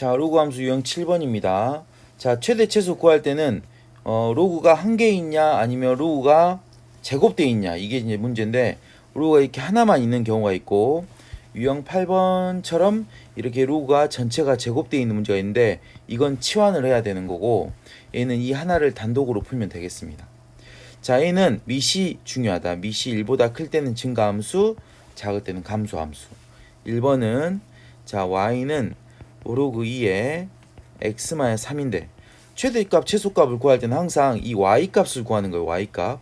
자, 로그 함수 유형 7번입니다. 자, 최대 최소 구할 때는 어, 로그가 한 개 있냐 아니면 로그가 제곱돼 있냐 이게 이제 문제인데 로그가 이렇게 하나만 있는 경우가 있고 유형 8번처럼 이렇게 로그가 전체가 제곱돼 있는 문제가 있는데 이건 치환을 해야 되는 거고 얘는 이 하나를 단독으로 풀면 되겠습니다. 자, 얘는 미시 중요하다. 미시 1보다 클 때는 증가함수, 작을 때는 감소함수. 1번은 자, y는 5로그 2에 x-3인데 최대값, 최소값을 구할 때는 항상 이 y값을 구하는 거예요. y값.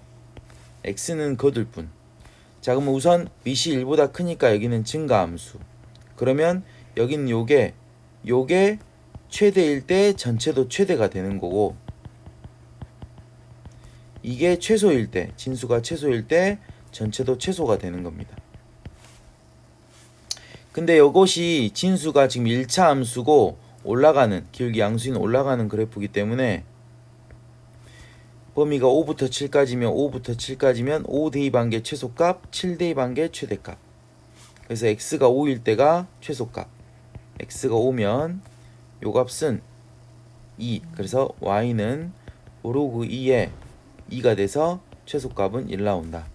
x는 거둘 뿐. 자, 그러면 우선 미시 1보다 크니까 여기는 증가함수. 그러면 여기는 요게 요게 최대일 때 전체도 최대가 되는 거고 이게 최소일 때 진수가 최소일 때 전체도 최소가 되는 겁니다. 근데 이것이 진수가 지금 1차 함수고 올라가는 기울기 양수인 올라가는 그래프이기 때문에 범위가 5부터 7까지면 5부터 7까지면 5 대입한 게 최소값, 7 대입한 게 최대값. 그래서 x가 5일 때가 최소값. x가 5면 요 값은 2. 그래서 y는 5로그 2에 2가 돼서 최소값은 1 나온다.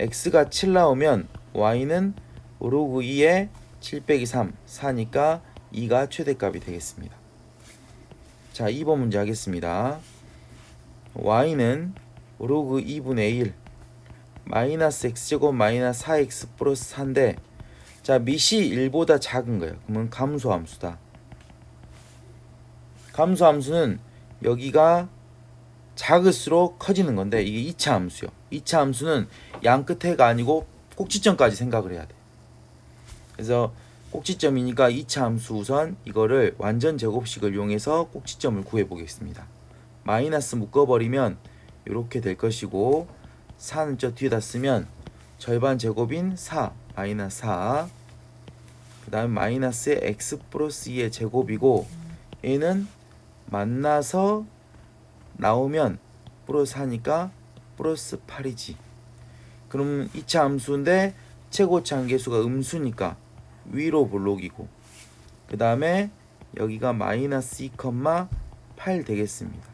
x가 7 나오면 y는 5 로그 2에 7 빼기 3 4니까 2가 최대값이 되겠습니다. 자, 2번 문제 하겠습니다. y는 5로그 2분의 1 마이너스 x제곱 마이너스 4x 플러스 4인데 자 밑이 1보다 작은 거예요. 그러면 감소함수다. 감소함수는 여기가 작을수록 커지는 건데 이게 2차 함수요. 2차 함수는 양 끝에가 아니고 꼭지점까지 생각을 해야 돼. 그래서 꼭지점이니까 2차 함수 우선 이거를 완전 제곱식을 이용해서 꼭지점을 구해 보겠습니다. 마이너스 묶어버리면 이렇게 될 것이고 4는 저 뒤에다 쓰면 절반 제곱인 4 마이너스 4 그 다음에 마이너스의 x 플러스 2의 제곱이고 얘는 만나서 나오면 플러스 하니까 플러스 8이지 그럼 2차 함수인데 최고치 한계수가 음수니까 위로 볼록이고 그 다음에 여기가 마이너스 2,8 되겠습니다.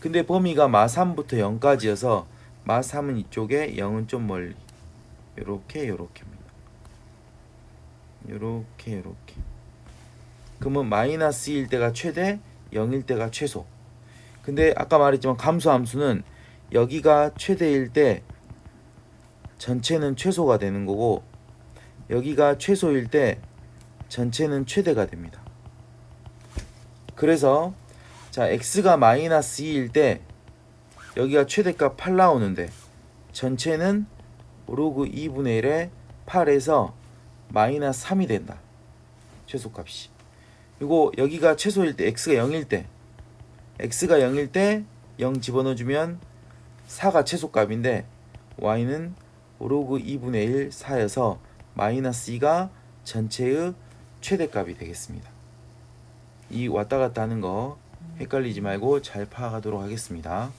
근데 범위가 마 3부터 0까지여서 마 3은 이쪽에 0은 좀 멀리. 요렇게 요렇게입니다. 요렇게 요렇게. 그러면 마이너스 1 때가 최대 0일 때가 최소. 근데 아까 말했지만 감소 함수는 여기가 최대일 때 전체는 최소가 되는 거고 여기가 최소일 때 전체는 최대가 됩니다 그래서 자 x가 마이너스 2일 때 여기가 최대값 8 나오는데 전체는 로그 2분의 1에 8에서 마이너스 3이 된다. 최소값이. 그리고 여기가 최소일 때 x가 0일 때 x가 0일 때 0 집어넣어주면 4가 최소값인데 y는 로그 2분의 1 4여서 마이너스 2가 전체의 최대값이 되겠습니다. 이 왔다 갔다 하는 거 헷갈리지 말고 잘 파악하도록 하겠습니다.